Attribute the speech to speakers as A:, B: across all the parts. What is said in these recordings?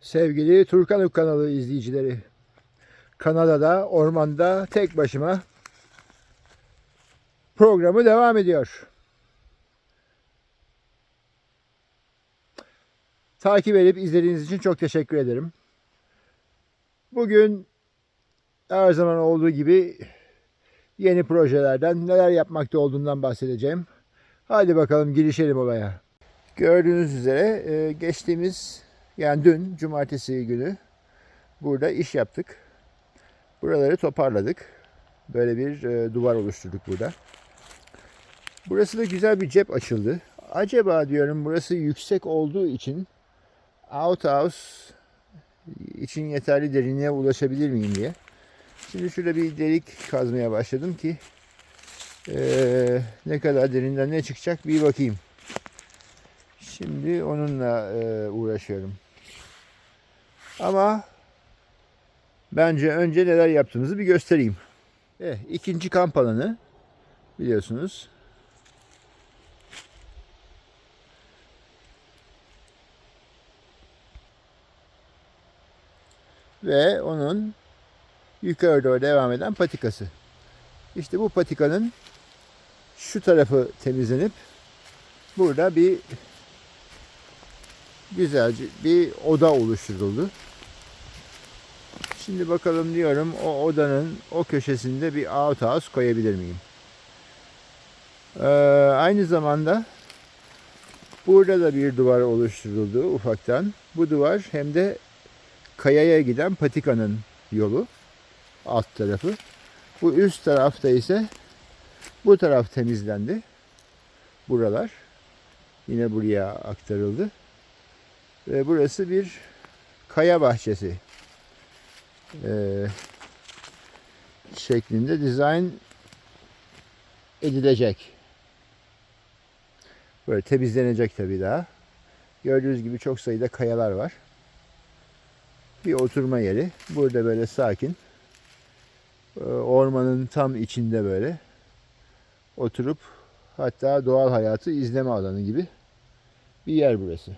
A: Sevgili Turkanuk kanalı izleyicileri. Kanada'da, ormanda tek başıma programı devam ediyor. Takip edip izlediğiniz için çok teşekkür ederim. Bugün her zaman olduğu gibi yeni projelerden neler yapmakta olduğundan bahsedeceğim. Hadi bakalım girişelim olaya. Gördüğünüz üzere e, geçtiğimiz yani dün cumartesi günü burada iş yaptık. Buraları toparladık. Böyle bir e, duvar oluşturduk burada. Burası da güzel bir cep açıldı. Acaba diyorum burası yüksek olduğu için outhouse için yeterli derinliğe ulaşabilir miyim diye. Şimdi şurada bir delik kazmaya başladım ki e, ne kadar derinden ne çıkacak bir bakayım. Şimdi onunla e, uğraşıyorum. Ama bence önce neler yaptığımızı bir göstereyim. Evet, ikinci kamp alanı biliyorsunuz. Ve onun yukarı doğru devam eden patikası. İşte bu patikanın şu tarafı temizlenip burada bir güzelce bir oda oluşturuldu. Şimdi bakalım diyorum o odanın o köşesinde bir outhouse koyabilir miyim? Ee, aynı zamanda burada da bir duvar oluşturuldu ufaktan. Bu duvar hem de kayaya giden patikanın yolu alt tarafı. Bu üst tarafta ise bu taraf temizlendi. Buralar yine buraya aktarıldı. Ve burası bir kaya bahçesi ee, şeklinde dizayn edilecek. Böyle temizlenecek tabii daha. Gördüğünüz gibi çok sayıda kayalar var. Bir oturma yeri. Burada böyle sakin. Ee, Ormanın tam içinde böyle oturup hatta doğal hayatı izleme alanı gibi bir yer burası.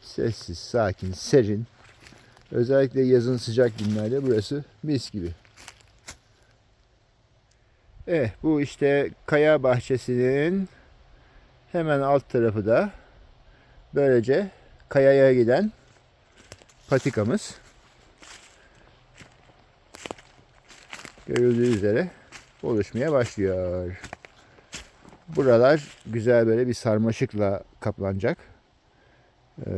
A: Sessiz, sakin, serin. Özellikle yazın sıcak günlerde burası mis gibi. Evet bu işte kaya bahçesinin hemen alt tarafı da böylece kayaya giden patikamız. Görüldüğü üzere oluşmaya başlıyor. Buralar güzel böyle bir sarmaşıkla kaplanacak. Ee,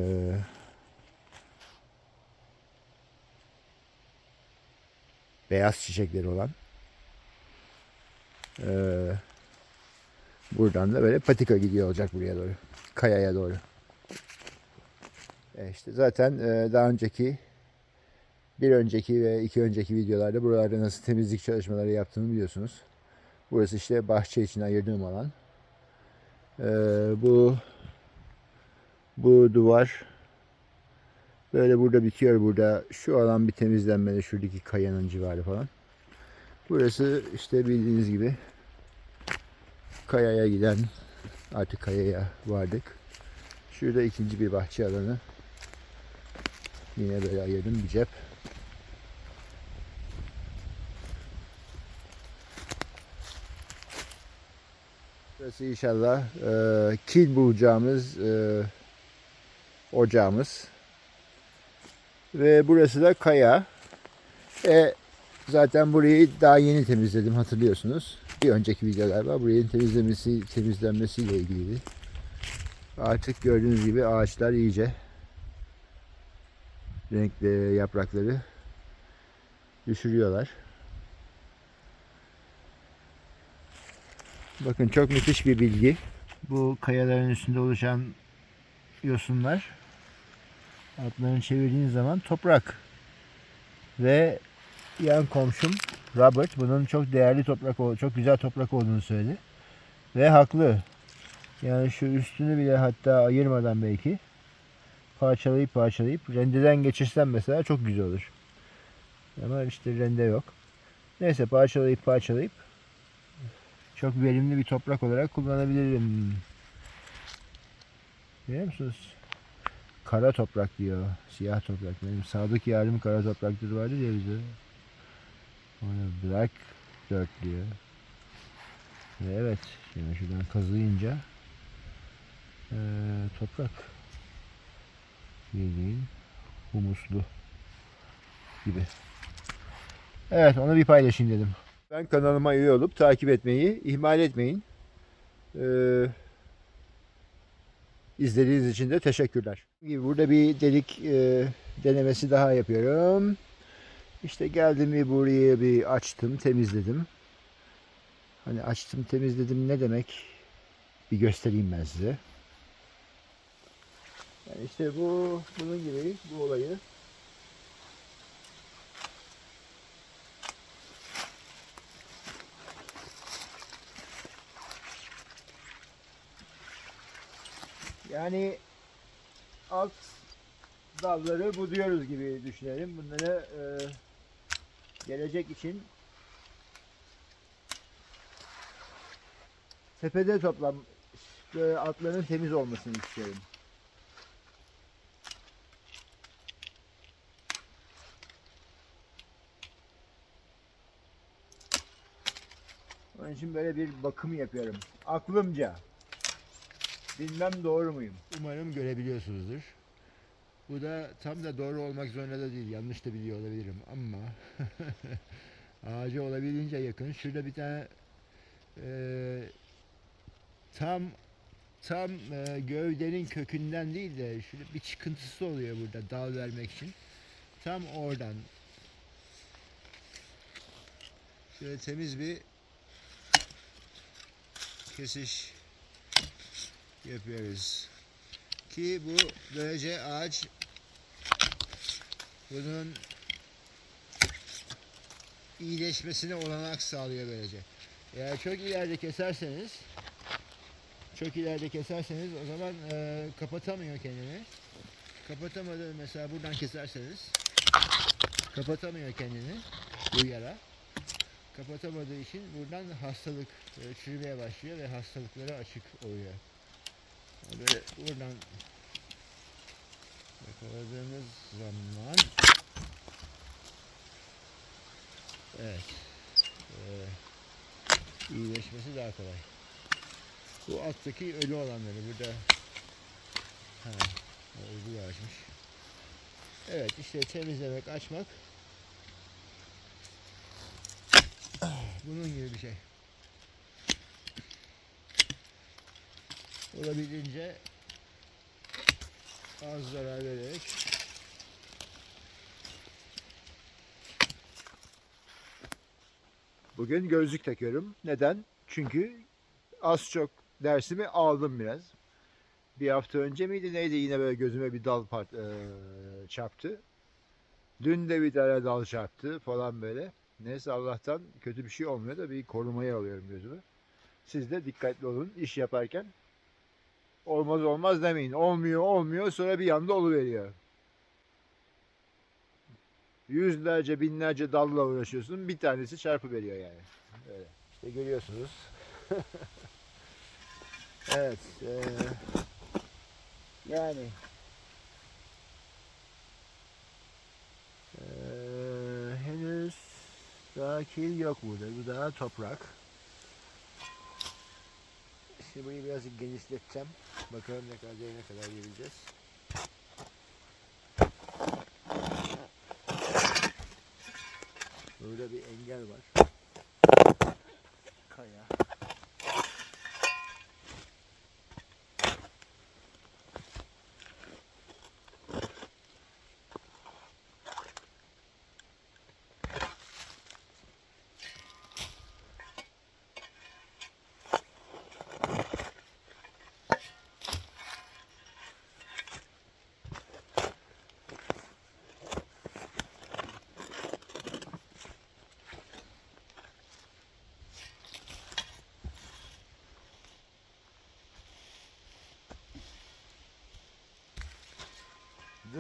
A: beyaz çiçekleri olan. Ee, buradan da böyle patika gidiyor olacak buraya doğru. Kayaya doğru. E işte zaten e, daha önceki bir önceki ve iki önceki videolarda buralarda nasıl temizlik çalışmaları yaptığımı biliyorsunuz. Burası işte bahçe için ayırdığım alan. Ee, bu bu duvar böyle burada bitiyor. Burada şu alan bir temizlenmeli. Şuradaki kayanın civarı falan. Burası işte bildiğiniz gibi kayaya giden artık kayaya vardık. Şurada ikinci bir bahçe alanı. Yine böyle ayırdım bir cep. Burası inşallah e, kil bulacağımız e, ocağımız. Ve burası da kaya. E, zaten burayı daha yeni temizledim hatırlıyorsunuz. Bir önceki videolarda burayın temizlemesi, temizlenmesiyle ilgiliydi. Artık gördüğünüz gibi ağaçlar iyice renkli yaprakları düşürüyorlar. Bakın çok müthiş bir bilgi. Bu kayaların üstünde oluşan yosunlar altlarını çevirdiğiniz zaman toprak. Ve yan komşum Robert bunun çok değerli toprak, çok güzel toprak olduğunu söyledi. Ve haklı. Yani şu üstünü bile hatta ayırmadan belki parçalayıp parçalayıp rendeden geçirsem mesela çok güzel olur. Ama işte rende yok. Neyse parçalayıp parçalayıp çok verimli bir toprak olarak kullanabilirim. Biliyor musunuz? Kara toprak diyor. Siyah toprak. Benim sadık yarım kara topraktır vardı ya bize. Ona black dirt diyor. Ve evet. Şimdi şuradan kazıyınca eee, toprak. Bildiğin humuslu gibi. Evet onu bir paylaşayım dedim. Ben kanalıma üye olup takip etmeyi ihmal etmeyin. Ee, izlediğiniz için de teşekkürler. Burada bir delik e, denemesi daha yapıyorum. İşte geldim bir burayı bir açtım, temizledim. Hani açtım, temizledim ne demek? Bir göstereyim ben size. Yani işte bu bunun gibi bu olayı Yani alt dalları buduyoruz gibi düşünelim. Bunları e, gelecek için tepede toplam böyle altların temiz olmasını istiyorum. Onun için böyle bir bakım yapıyorum. Aklımca. Bilmem doğru muyum? Umarım görebiliyorsunuzdur. Bu da tam da doğru olmak zorunda da değil. Yanlış da biliyor olabilirim ama ağaca olabildiğince yakın. Şurada bir tane eee, tam tam eee, gövdenin kökünden değil de şöyle bir çıkıntısı oluyor burada dal vermek için. Tam oradan şöyle temiz bir kesiş yapıyoruz. Ki bu böylece ağaç bunun iyileşmesine olanak sağlıyor böylece. Eğer çok ileride keserseniz çok ileride keserseniz o zaman e, kapatamıyor kendini. Kapatamadı mesela buradan keserseniz kapatamıyor kendini bu yara. Kapatamadığı için buradan hastalık e, çürümeye başlıyor ve hastalıklara açık oluyor. Böyle buradan yakaladığımız zaman evet ee, iyileşmesi daha kolay. Bu alttaki ölü olanları burada ha, olgu açmış. Evet işte temizlemek, açmak bunun gibi bir şey. Olabildiğince az zarar vererek Bugün gözlük takıyorum. Neden? Çünkü az çok dersimi aldım biraz. Bir hafta önce miydi neydi yine böyle gözüme bir dal part, eee, çarptı. Dün de bir tane dal çarptı falan böyle. Neyse Allah'tan kötü bir şey olmuyor da bir korumaya alıyorum gözümü. Siz de dikkatli olun iş yaparken olmaz olmaz demeyin. Olmuyor olmuyor sonra bir anda oluveriyor. Yüzlerce binlerce dalla uğraşıyorsun bir tanesi çarpı veriyor yani. Öyle. İşte görüyorsunuz. evet. eee, yani eee, henüz daha kil yok burada. Bu daha toprak. Şimdi burayı biraz genişleteceğim. Bakalım ne kadar ne kadar geleceğiz. Burada bir engel var. Kaya.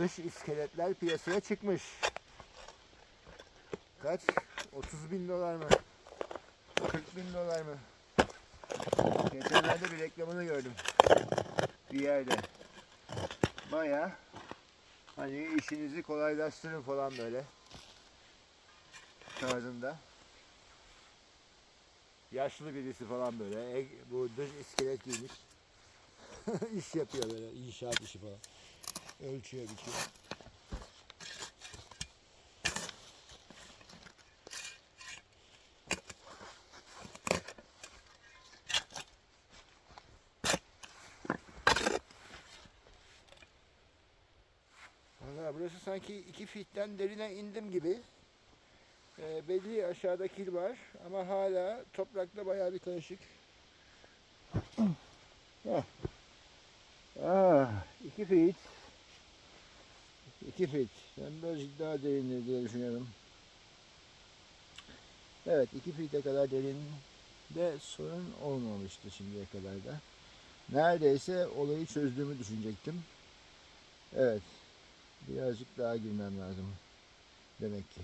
A: Dış iskeletler piyasaya çıkmış. Kaç? 30 bin dolar mı? 40 bin dolar mı? Geçenlerde bir reklamını gördüm. Bir yerde. Baya Hani işinizi kolaylaştırın falan böyle. Tarzında. Yaşlı birisi falan böyle. e- Bu dış iskelet giymiş. iş yapıyor böyle. inşaat işi falan. Ölçüyor biçiyor. Valla burası sanki iki fitten derine indim gibi. Ee, belli aşağıda kil var ama hala toprakla bayağı bir karışık. Heh. Ah, iki fit. İki fit. Ben birazcık daha derindir diye düşünüyorum. Evet, iki fite kadar derinde sorun olmamıştı şimdiye kadar da. Neredeyse olayı çözdüğümü düşünecektim. Evet, birazcık daha girmem lazım. Demek ki.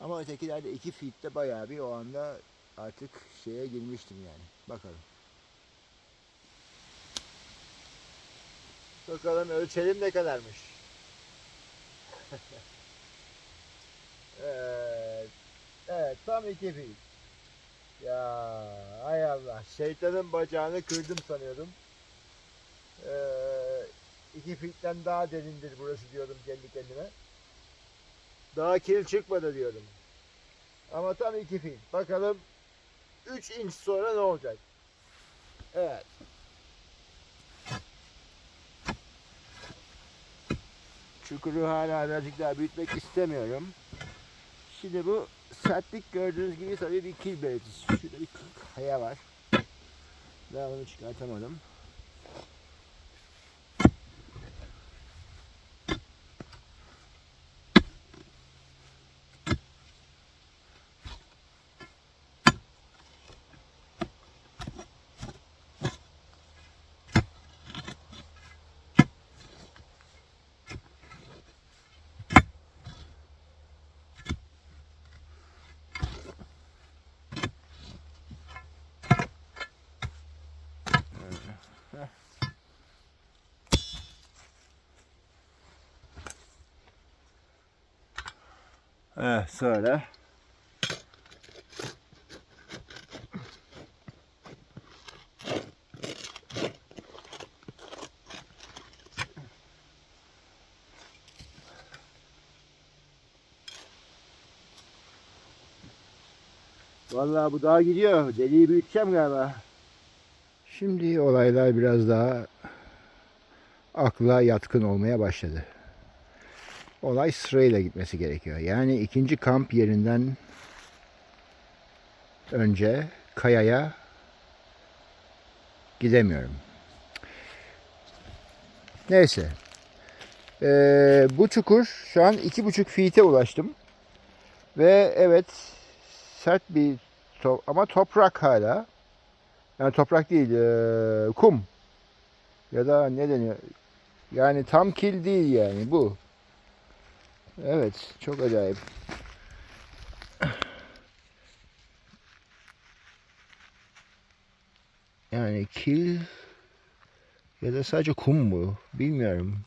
A: Ama ötekilerde iki fitte bayağı bir o anda artık şeye girmiştim yani. Bakalım. Bakalım ölçelim ne kadarmış. evet. Evet tam iki fit. Ya hay Allah. Şeytanın bacağını kırdım sanıyordum. Ee, iki fitten daha derindir burası diyordum kendi kendime. Daha kil çıkmadı diyordum. Ama tam iki fil. Bakalım 3 inç sonra ne olacak? Evet. Çukuru hala birazcık daha büyütmek istemiyorum. Şimdi bu sertlik gördüğünüz gibi tabii bir kil belirtisi. Şurada bir kaya var. Ben onu çıkartamadım. Evet sonra Vallahi bu daha gidiyor. Deliği büyüteceğim galiba. Şimdi olaylar biraz daha akla yatkın olmaya başladı. Olay sırayla gitmesi gerekiyor. Yani ikinci kamp yerinden önce kayaya gidemiyorum. Neyse. Ee, bu çukur şu an iki buçuk feet'e ulaştım. Ve evet sert bir to- ama toprak hala. Yani toprak değil, ee, kum. Ya da ne deniyor? Yani tam kil değil yani bu. Evet, çok acayip. Yani kil ya da sadece kum mu? Bilmiyorum.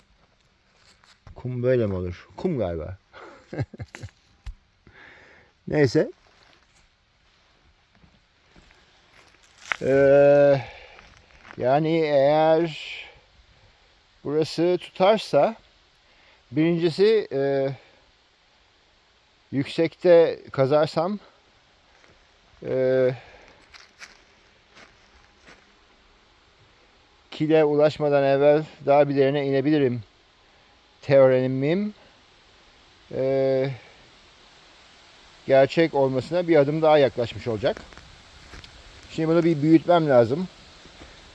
A: Kum böyle mi olur? Kum galiba. Neyse. Ee, yani eğer burası tutarsa birincisi e, yüksekte kazarsam e, kile ulaşmadan evvel daha bir derine inebilirim teoremim e, gerçek olmasına bir adım daha yaklaşmış olacak. Şimdi bunu bir büyütmem lazım.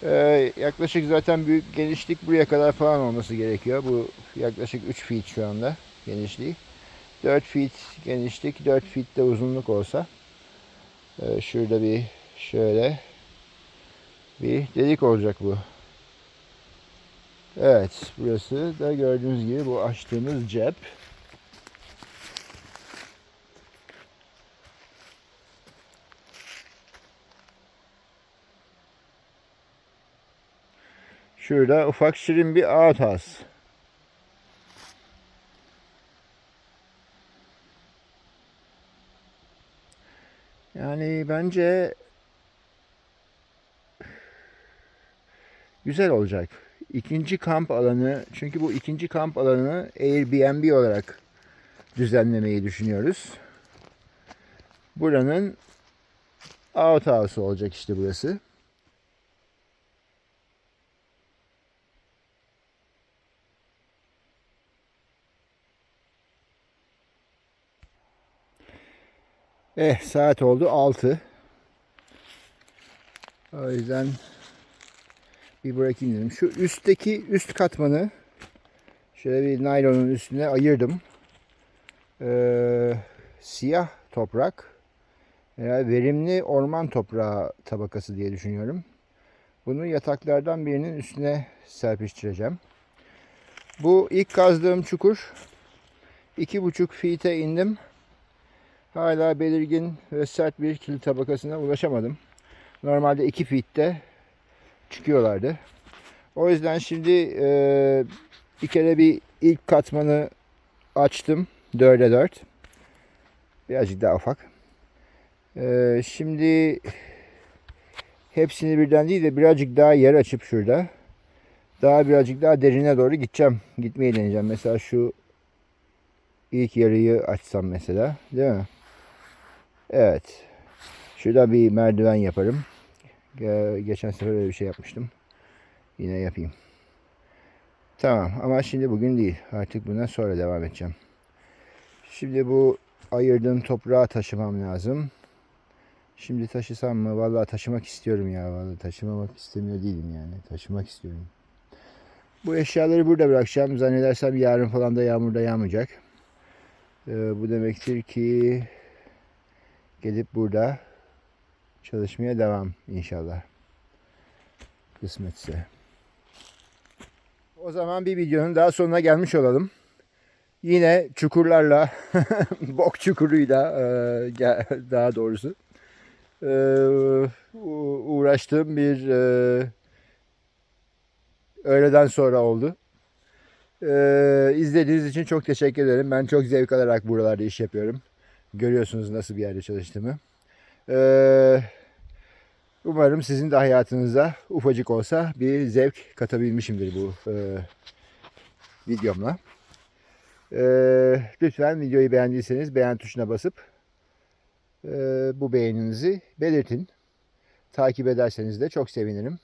A: Ee, yaklaşık zaten büyük genişlik buraya kadar falan olması gerekiyor. Bu yaklaşık 3 feet şu anda genişliği. 4 feet genişlik, 4 feet de uzunluk olsa. Ee, şurada bir şöyle bir delik olacak bu. Evet, burası da gördüğünüz gibi bu açtığımız cep. Şurada ufak şirin bir ağaç has. Yani bence güzel olacak. İkinci kamp alanı çünkü bu ikinci kamp alanı Airbnb olarak düzenlemeyi düşünüyoruz. Buranın outhouse'u olacak işte burası. Eh saat oldu 6. O yüzden bir bırakayım dedim. Şu üstteki üst katmanı şöyle bir naylonun üstüne ayırdım. Ee, siyah toprak veya verimli orman toprağı tabakası diye düşünüyorum. Bunu yataklardan birinin üstüne serpiştireceğim. Bu ilk kazdığım çukur. iki buçuk feet'e indim. Hala belirgin ve sert bir kil tabakasına ulaşamadım. Normalde 2 feet'te çıkıyorlardı. O yüzden şimdi e, bir kere bir ilk katmanı açtım. 4'e 4. Birazcık daha ufak. E, şimdi hepsini birden değil de birazcık daha yer açıp şurada. Daha birazcık daha derine doğru gideceğim. Gitmeyi deneyeceğim. Mesela şu ilk yarıyı açsam mesela. Değil mi? Evet. Şurada bir merdiven yaparım. Ge- Geçen sefer öyle bir şey yapmıştım. Yine yapayım. Tamam ama şimdi bugün değil. Artık bundan sonra devam edeceğim. Şimdi bu ayırdığım toprağı taşımam lazım. Şimdi taşısam mı? Vallahi taşımak istiyorum ya. Vallahi taşımamak istemiyor değilim yani. Taşımak istiyorum. Bu eşyaları burada bırakacağım. Zannedersem yarın falan da yağmurda yağmayacak. Ee, bu demektir ki gelip burada çalışmaya devam inşallah. Kısmetse. O zaman bir videonun daha sonuna gelmiş olalım. Yine çukurlarla, bok çukuruyla e, daha doğrusu e, uğraştığım bir e, öğleden sonra oldu. E, izlediğiniz için çok teşekkür ederim. Ben çok zevk alarak buralarda iş yapıyorum. Görüyorsunuz nasıl bir yerde çalıştığımı. Ee, umarım sizin de hayatınıza ufacık olsa bir zevk katabilmişimdir bu e, videomla. Ee, lütfen videoyu beğendiyseniz beğen tuşuna basıp e, bu beğeninizi belirtin. Takip ederseniz de çok sevinirim.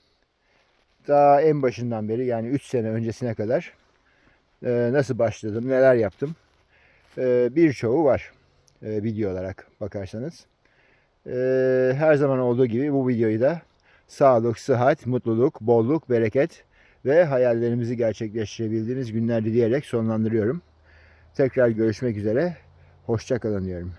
A: Daha en başından beri yani 3 sene öncesine kadar e, nasıl başladım, neler yaptım e, birçoğu var e, video olarak bakarsanız. E, her zaman olduğu gibi bu videoyu da sağlık, sıhhat, mutluluk, bolluk, bereket ve hayallerimizi gerçekleştirebildiğiniz günler dileyerek sonlandırıyorum. Tekrar görüşmek üzere. Hoşçakalın diyorum.